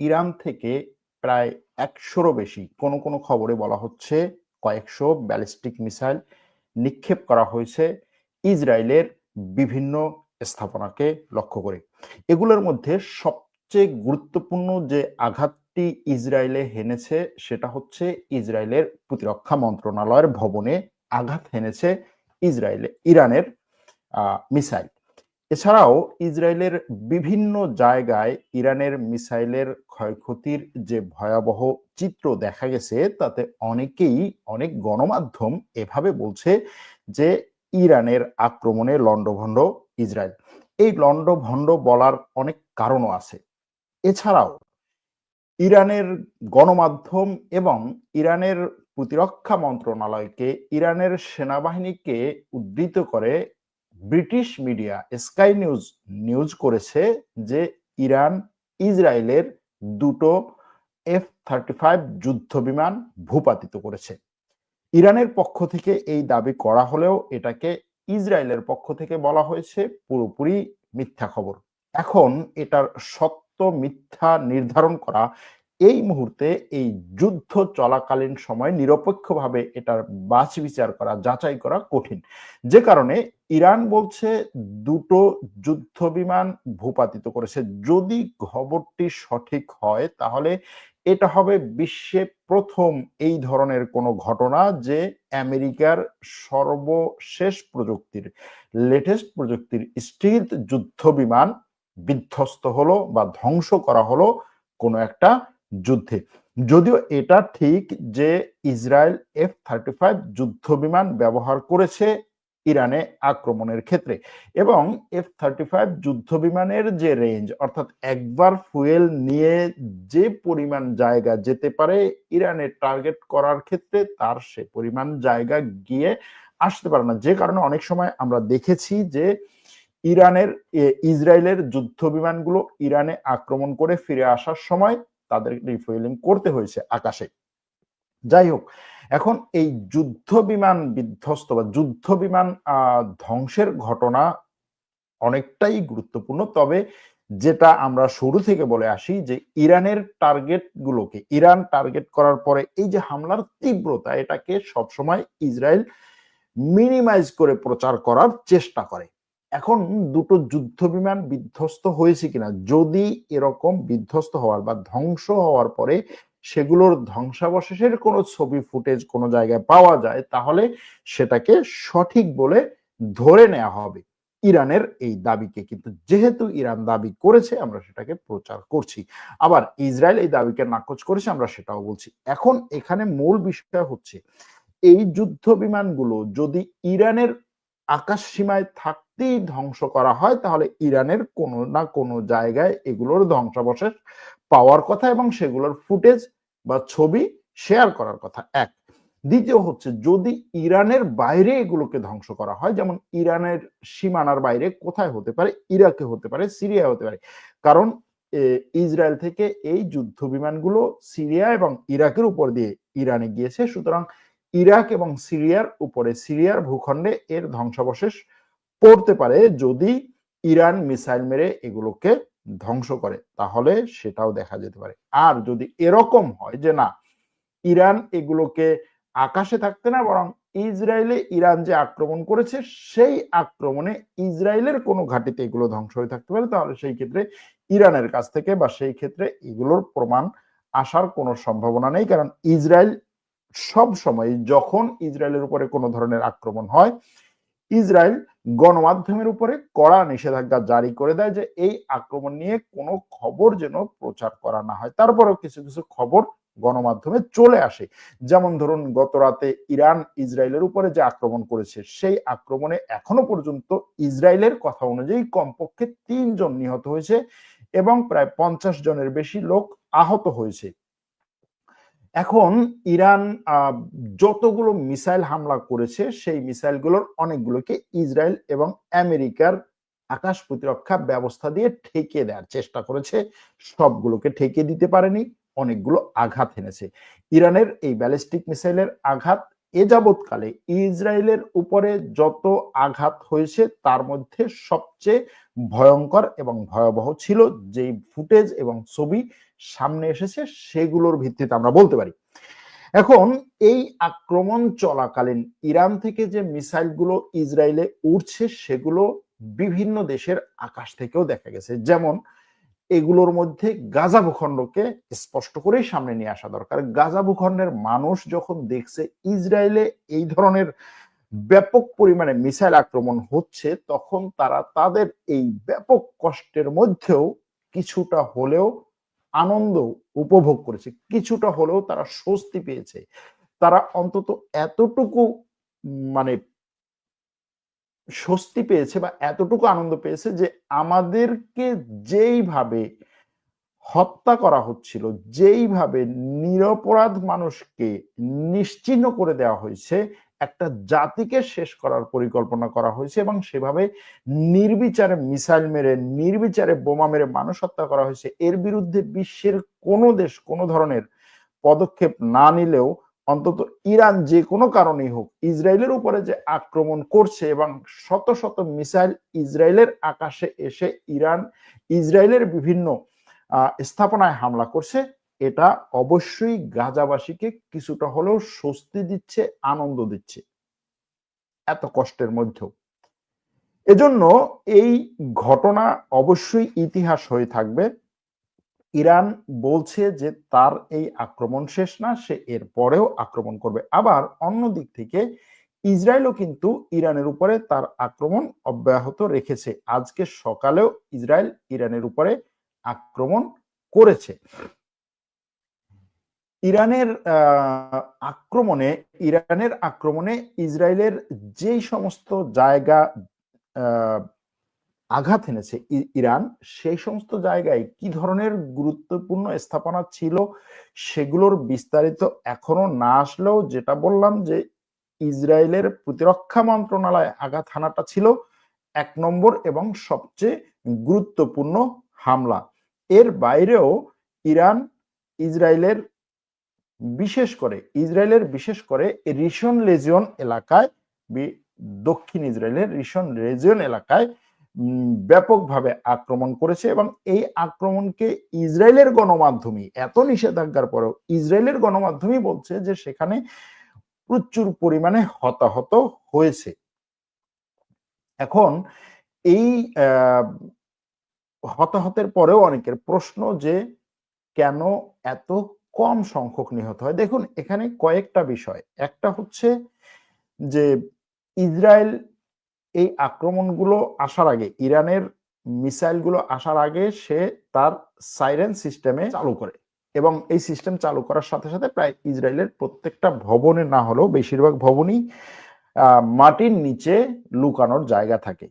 Iran থেকে প্রায় একশোরও বেশি কোনো কোনো খবরে বলা হচ্ছে কয়েকশো ব্যালিস্টিক মিসাইল নিক্ষেপ করা হয়েছে ইসরায়েলের বিভিন্ন স্থাপনাকে লক্ষ্য করে। এগুলোর মধ্যে সবচেয়ে গুরুত্বপূর্ণ যে আঘাতটি ইসরায়েলে হেনেছে সেটা হচ্ছে ইসরায়েলের প্রতিরক্ষা মন্ত্রণালয়ের ভবনে আঘাত হেনেছে ইসরায়েলে, ইরানের মিসাইল। এছাড়াও ইসরায়েলের বিভিন্ন জায়গায় ইরানের মিসাইলের ক্ষয়ক্ষতির যে ভয়াবহ চিত্র দেখা গেছে, তাতে অনেকেই, অনেক গণমাধ্যম এভাবে বলছে যে ইরানের আক্রমণে লণ্ডভণ্ড ইসরায়েল। এই লণ্ডভণ্ড বলার অনেক কারণও আছে। এছাড়াও ইরানের গণমাধ্যম এবং ইরানের প্রতিরক্ষা মন্ত্রণালয়কে, ইরানের সেনাবাহিনীকে উদ্ধৃত করে British media Sky News news করেছে যে ইরান, ইসরায়েলের দুটো এফ থার্টি ফাইভ যুদ্ধ বিমান ভূপাতিত করেছে। ইরানের পক্ষ থেকে এই দাবি করা হলেও এটাকে ইসরায়েলের পক্ষ থেকে বলা হয়েছে পুরোপুরি মিথ্যা খবর। এখন এটার সত্য মিথ্যা নির্ধারণ করা এই মুহূর্তে এই যুদ্ধ চলাকালীন সময় নিরপেক্ষভাবে এটার বাছ বিচার করা, যাচাই করা কঠিন। যে কারণে ইরান বলছে দুটো যুদ্ধ বিমান ভূপাতিত করেছে। যদি খবরটি সঠিক হয়, তাহলে এটা হবে বিশ্বে প্রথম এই ধরনের কোনো ঘটনা যে আমেরিকার সর্বশেষ প্রযুক্তির লেটেস্ট প্রযুক্তির স্টিল যুদ্ধ বিমান বিধ্বস্ত হলো বা ধ্বংস করা হলো কোনো একটা যুদ্ধে। যদিও এটা ঠিক যে ইসরায়েল এফ থার্টি ফাইভ যুদ্ধ বিমান ব্যবহার করেছে ইরানে আক্রমণের ক্ষেত্রে এবং এফ থার্টি ফাইভ যুদ্ধ বিমানের যে রেঞ্জ অর্থাৎ একবার ফুয়েল নিয়ে যে পরিমাণ জায়গা যেতে পারে ইরানে টার্গেট করার ক্ষেত্রে তার সে পরিমাণ জায়গা গিয়ে আসতে পারে না। যে কারণে অনেক সময় আমরা দেখেছি যে ইরানের ইসরায়েলের যুদ্ধ বিমানগুলো ইরানে আক্রমণ করে ফিরে আসার সময় তাদের রিফুয়েলিং করতে হয়েছে আকাশে। যাই হোক, এখন এই যুদ্ধ বিমান বিধ্বস্ত বা যুদ্ধ বিমান ধ্বংসের ঘটনা অনেকটাই গুরুত্বপূর্ণ। তবে যেটা আমরা শুরু থেকে বলে আসি যে, ইরানের টার্গেট গুলোকে, ইরান টার্গেট করার পরে এই যে হামলার তীব্রতা, এটাকে সবসময় ইসরায়েল মিনিমাইজ করে প্রচার করার চেষ্টা করে। এখন দুটো যুদ্ধ বিমান বিধ্বস্ত হয়েছে কিনা, যদি এরকম বিধ্বস্ত হওয়ার বা ধ্বংস হওয়ার পরে সেগুলোর ধ্বংসাবশেষের কোনো ছবি, ফুটেজ কোনো জায়গায় পাওয়া যায়, তাহলে সেটাকে সঠিক বলে ধরে নেওয়া হবে ইরানের এই দাবিকে। কিন্তু যেহেতু ইরান দাবি করেছে, আমরা সেটাকে প্রচার করছি। আবার ইসরায়েল এই দাবিকে নাকচ করেছে, আমরা সেটাও বলছি। এখন এখানে মূল বিষয় হচ্ছে, এই যুদ্ধ বিমানগুলো যদি ইরানের আকাশ সীমায় থাকতেই ধ্বংস করা হয়, তাহলে ইরানের কোনো না কোনো জায়গায় এগুলোর ধ্বংসাবশেষ পাওয়ার কথা এবং সেগুলোর ফুটেজ বা ছবি শেয়ার করার কথা। এক। দ্বিতীয় হচ্ছে, যদি ইরানের বাইরে এগুলোকে ধ্বংস করা হয়, যেমন ইরানের সীমানার বাইরে কোথায় হতে পারে? ইরাকে হতে পারে সিরিয়া হতে পারে। কারণ ইসরায়েল থেকে এই যুদ্ধ বিমানগুলো সিরিয়া এবং ইরাকের উপর দিয়ে ইরানে গিয়েছে। সুতরাং ইরাক এবং সিরিয়ার উপরে, সিরিয়ার ভূখণ্ডে এর ধ্বংসাবশেষ পড়তে পারে যদি ইরান মিসাইল মেরে এগুলোকে ধ্বংস করে, তাহলে সেটাও দেখা যেতে পারে। আর যদি এরকম হয় যে না, ইরান এগুলোকে আকাশে থাকতে না, বরং ইসরায়েলে ইরান যে আক্রমণ করেছে, সেই আক্রমণে ইসরায়েলের কোনো ঘাটিতে এগুলো ধ্বংস হয়ে থাকতে পারে, তাহলে সেই ক্ষেত্রে ইরানের কাছ থেকে বা সেই ক্ষেত্রে এগুলোর প্রমাণ আসার কোনো সম্ভাবনা নেই। কারণ ইসরায়েল সব সময় যখন ইসরায়েলের উপরে কোনো ধরনের আক্রমণ হয় ইসরায়েল গণমাধ্যমের উপরে কড়া নিষেধাজ্ঞা জারি করে দেয় যে এই আক্রমণ নিয়ে কোনো খবর যেন প্রচার করা না হয়। তারপরেও কিছু কিছু খবর গণমাধ্যমে চলে আসে। যেমন ধরুন, গত রাতে ইরান ইসরায়েলের উপরে যে আক্রমণ করেছে, সেই আক্রমণে এখনও পর্যন্ত ইসরায়েলের কথা অনুযায়ী কমপক্ষে তিনজন নিহত হয়েছে এবং প্রায় পঞ্চাশ জনের বেশি লোক আহত হয়েছে। এখন ইরান যতগুলো মিসাইল হামলা করেছে, সেই মিসাইলগুলোর অনেকগুলোকে ইসরায়েল এবং আমেরিকার আকাশ প্রতিরক্ষা ব্যবস্থা দিয়ে ঠেকিয়ে দেওয়ার চেষ্টা করেছে। সবগুলোকে ঠেকিয়ে দিতে পারেনি, অনেকগুলো আঘাত এনেছে। ইরানের এই ব্যালিস্টিক মিসাইলের আঘাত এ যাবৎকালে ইসরায়েলের উপরে যত আঘাত হয়েছে, তার মধ্যে সবচেয়ে ভয়ঙ্কর এবং ভয়াবহ ছিল যেই ফুটেজ এবং ছবি সামনে এসেছে, সেগুলোর ভিত্তিতে আমরা বলতে পারি। এখন এই আক্রমণ চলাকালীন ইরান থেকে যে মিসাইলগুলো ইসরায়েলে উঠছে সেগুলো বিভিন্ন দেশের আকাশ থেকেও দেখা গেছে। যেমন এগুলোর মধ্যে গাজা ভূখণ্ডকে স্পষ্ট করেই সামনে নিয়ে আসা দরকার। গাজা ভূখণ্ডের মানুষ যখন দেখছে ইসরায়েলে এই ধরনের ব্যাপক পরিমাণে মিসাইল আক্রমণ হচ্ছে, তখন তারা তাদের এই ব্যাপক কষ্টের মধ্যেও কিছুটা হলেও আনন্দ উপভোগ করেছে। কিছুটা হলেও তারা স্বস্তি পেয়েছে। তারা অন্তত এতটুকু মানে স্বস্তি পেয়েছে বা এতটুকু আনন্দ পেয়েছে যে আমাদেরকে যেইভাবে হত্যা করা হচ্ছিল, যেইভাবে নিরপরাধ মানুষকে নিশ্চিহ্ন করে দেওয়া হয়েছে, একটা জাতিকে শেষ করার পরিকল্পনা করা হয়েছে এবং সেভাবে নির্বিচারে মিসাইল মেরে, নির্বিচারে বোমা মেরে মানুষ হত্যা করা হয়েছে। এর বিরুদ্ধে বিশ্বের কোনো দেশ কোনো ধরনের পদক্ষেপ না নিলেও অন্তত ইরান যে কোনো কারণেই হোক, ইসরায়েলের উপরে যে আক্রমণ করছে এবং শত শত মিসাইল ইসরায়েলের আকাশে এসে ইরান ইসরায়েলের বিভিন্ন স্থাপনায় হামলা করছে, এটা অবশ্যই গাজাবাসীকে কিছুটা হলেও স্বস্তি দিচ্ছে, আনন্দ দিচ্ছে, এত কষ্টের মধ্যেও। এজন্য এই ঘটনা অবশ্যই ইতিহাস হয়ে থাকবে। ইরান বলছে যে তার এই আক্রমণ শেষ না, সে এর পরেও আক্রমণ করবে। আবার অন্য দিক থেকে ইসরায়েলও কিন্তু ইরানের উপরে তার আক্রমণ অব্যাহত রেখেছে। আজকে সকালেও ইসরায়েল ইরানের উপরে আক্রমণ করেছে। ইরানের আক্রমণে ইরানের আক্রমণে ইসরায়েলের যেই সমস্ত জায়গা আঘাত এনেছে ইরান, সেই সমস্ত জায়গায় কি ধরনের গুরুত্বপূর্ণ স্থাপনা ছিল সেগুলোর বিস্তারিত এখনও না আসলেও যেটা বললাম যে ইসরায়েলের প্রতিরক্ষা মন্ত্রণালয় আঘাত হানাটা ছিল এক নম্বর এবং সবচেয়ে গুরুত্বপূর্ণ হামলা। এর বাইরেও ইরান ইসরায়েলের বিশেষ করে, ইসরায়েলের বিশেষ করে রিশন লেজিয়ন এলাকায় দক্ষিণ ইসরায়েলের রিশন রেজিয়ন এলাকায় ব্যাপকভাবে আক্রমণ করেছে এবং এই আক্রমণকে ইসরায়েলের গণমাধ্যমে এত নিষেধাজ্ঞার পরেও ইসরায়েলের গণমাধ্যমই বলছে যে সেখানে প্রচুর পরিমাণে হতাহত হয়েছে। এখন এই হতাহতের পরেও অনেকের প্রশ্ন যে কেন এত কম সংখ্যক নিহত হয়। দেখুন, এখানে কয়েকটা বিষয়। একটা হচ্ছে যে ইসরায়েল এই আক্রমণগুলো আসার আগে, ইরানের মিসাইলগুলো আসার আগে সে তার সাইরেন সিস্টেমে চালু করে এবং এই সিস্টেম চালু করার সাথে সাথে প্রায় ইসরায়েলের প্রত্যেকটা ভবনে না হলেও বেশিরভাগ ভবনই মাটির নিচে লুকানোর জায়গা থাকে।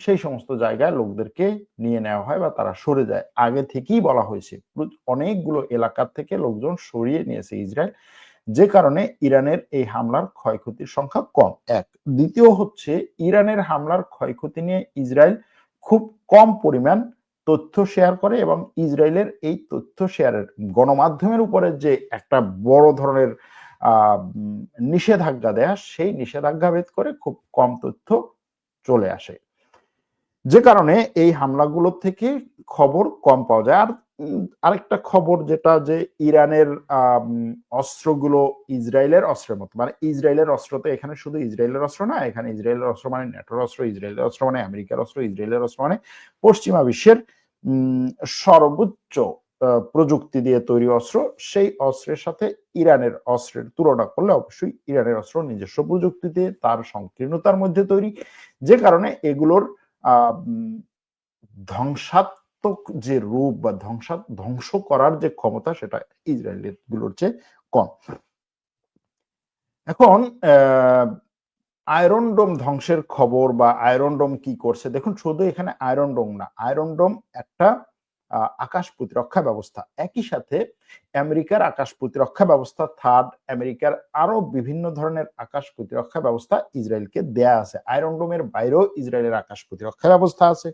সেই সমস্ত জায়গায় লোকদেরকে নিয়ে নেওয়া হয় বা তারা সরে যায়। আগে থেকেই বলা হয়েছে, অনেকগুলো এলাকার থেকে লোকজন সরিয়ে নিয়েছে ইসরায়েল। যে কারণে ইরানের এই হামলার ক্ষয়ক্ষতির সংখ্যা কম। এক, দ্বিতীয় হচ্ছে ইরানের হামলার ক্ষয়ক্ষতি নিয়ে ইসরায়েল খুব কম পরিমাণ তথ্য শেয়ার করে এবং ইসরায়েলের এই তথ্য শেয়ারের গণমাধ্যমের উপরে যে একটা বড় ধরনের নিষেধাজ্ঞা দেয়া, সেই নিষেধাজ্ঞা ভেদ করে খুব কম তথ্য চলে আসে। যে কারণে এই হামলাগুলো থেকে খবর কম পাওয়া যায়। আর আরেকটা খবর যেটা যে ইরানের অস্ত্রগুলো ইসরায়েলের অস্ত্রের মতো। মানে ইসরায়েলের অস্ত্র তো এখানে শুধু ইসরায়েলের অস্ত্র না, এখানে ইসরায়েলের অস্ত্র মানে নেটোর অস্ত্র, ইসরায়েলের অস্ত্র মানে আমেরিকার অস্ত্র, ইসরায়েলের অস্ত্র মানে পশ্চিমা বিশ্বের সর্বোচ্চ প্রযুক্তি দিয়ে তৈরি অস্ত্র। সেই অস্ত্রের সাথে ইরানের অস্ত্রের তুলনা করলে অবশ্যই ইরানের অস্ত্র নিজস্ব প্রযুক্তি দিয়ে তার সংকীর্ণতার মধ্যে তৈরি। যে কারণে এগুলোর ধ্বংসাত্মক যে রূপ বা ধ্বংসা, ধ্বংস করার যে ক্ষমতা সেটা ইসরায়েলেরগুলোর চেয়ে কম। এখন আয়রন ডোম ধ্বংসের খবর বা আয়রন ডোম কি করছে? দেখুন, শুধু এখানে আয়রন ডোম না আয়রন ডোম একটা আকাশ প্রতিরক্ষা ব্যবস্থা। একই সাথে আমেরিকার আকাশ প্রতিরক্ষা ব্যবস্থা, থার্ড আমেরিকার আরও বিভিন্ন ধরনের আকাশ প্রতিরক্ষা ব্যবস্থা ইসরায়েলকে দেয়া আছে। আয়রন ডোমের বাইরেও ইসরায়েলের আকাশ প্রতিরক্ষা ব্যবস্থা আছে।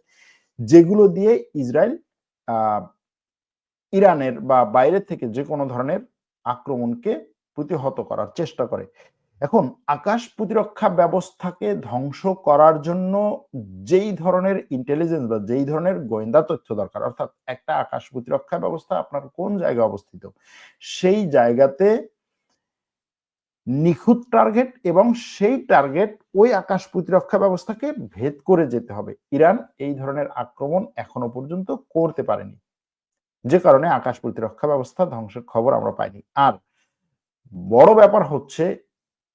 যেগুলো দিয়ে ইসরায়েল ইরানের বা বাইরের থেকে যে কোনো ধরনের আক্রমণকে প্রতিহত করার চেষ্টা করে। এখন আকাশ প্রতিরক্ষা ব্যবস্থাকে ধ্বংস করার জন্য যেই ধরনের ইন্টেলিজেন্স বা যেই ধরনের গোয়েন্দা তথ্য দরকার, অর্থাৎ একটা আকাশ প্রতিরক্ষা ব্যবস্থা আপনার কোন জায়গায় অবস্থিত, সেই জায়গাতে নিখুঁত টার্গেট এবং সেই টার্গেট ওই আকাশ প্রতিরক্ষা ব্যবস্থাকে ভেদ করে যেতে হবে। ইরান এই ধরনের আক্রমণ এখনও পর্যন্ত করতে পারেনি। যে কারণে আকাশ প্রতিরক্ষা ব্যবস্থা ধ্বংসের খবর আমরা পাইনি। আর বড় ব্যাপার হচ্ছে,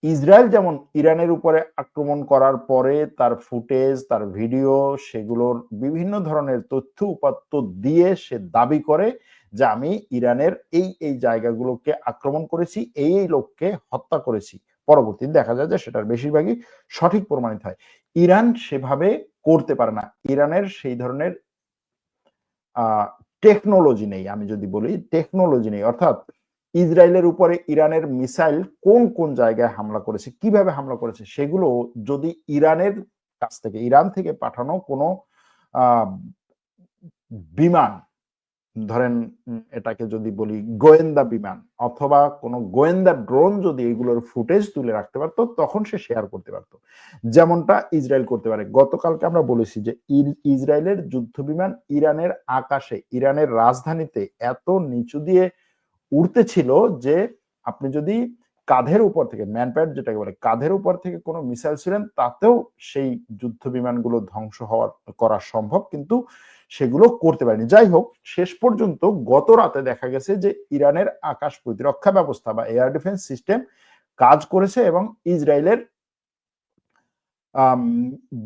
ইসরায়েল যেমন ইরানের উপরে আক্রমণ করার পরে তার ফুটেজ, তার ভিডিও, সেগুলোর বিভিন্ন ধরনের তথ্য উপাত্ত দিয়ে সে দাবি করে যে আমি ইরানের এই এই জায়গাগুলোকে আক্রমণ করেছি, এই এই লোককে হত্যা করেছি। পরবর্তীতে দেখা যায় যে সেটার বেশিরভাগই সঠিক প্রমাণিত হয়। ইরান সেভাবে করতে পারে না। ইরানের সেই ধরনের টেকনোলজি নেই, আমি যদি বলি টেকনোলজি নেই। অর্থাৎ ইসরায়েলের উপরে ইরানের মিসাইল কোন কোন জায়গায় হামলা করেছে, কীভাবে হামলা করেছে, সেগুলো যদি ইরানের কাছ থেকে, ইরান থেকে পাঠানো কোনো বিমান ধরেন এটাকে যদি বলি গোয়েন্দা বিমান অথবা কোনো গোয়েন্দা ড্রোন যদি এগুলোর ফুটেজ তুলে রাখতে পারতো, তখন সে শেয়ার করতে পারত। যেমনটা ইসরায়েল করতে পারে। গতকালকে আমরা বলেছি যে ইসরায়েলের যুদ্ধ বিমান ইরানের আকাশে, ইরানের রাজধানীতে এত নিচু দিয়ে উড়তেছিল যে আপনি যদি কাঁধের উপর থেকে, ম্যানপ্যাড যেটাকে বলে, কাঁধের উপর থেকে কোনো মিসাইল ছিলেন, তাতেও সেই যুদ্ধ বিমানগুলো ধ্বংস হওয়ার, করা সম্ভব, কিন্তু সেগুলো করতে পারেনি। যাই হোক, শেষ পর্যন্ত গত রাতে দেখা গেছে যে ইরানের আকাশ প্রতিরক্ষা ব্যবস্থা বা এয়ার ডিফেন্স সিস্টেম কাজ করেছে এবং ইসরায়েলের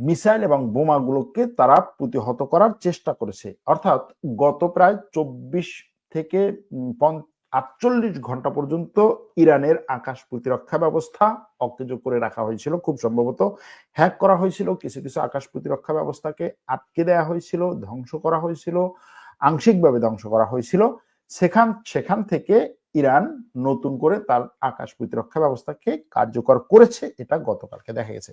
মিসাইল এবং বোমাগুলোকে তারা প্রতিহত করার চেষ্টা করেছে। অর্থাৎ গত প্রায় চব্বিশ থেকে আটচল্লিশ ঘণ্টা পর্যন্ত ইরানের আকাশ প্রতিরক্ষা ব্যবস্থা অকেজ করে রাখা হয়েছিল, খুব সম্ভবত। হ্যাক করা হয়েছিল, কিছু কিছু আকাশ প্রতিরক্ষা ব্যবস্থাকে আটকে দেওয়া হয়েছিল, ধ্বংস করা হয়েছিল, আংশিকভাবে ধ্বংস করা হয়েছিল। সেখান সেখান থেকে ইরান নতুন করে তার আকাশ প্রতিরক্ষা ব্যবস্থাকে কার্যকর করেছে, এটা গতকালকে দেখা গেছে।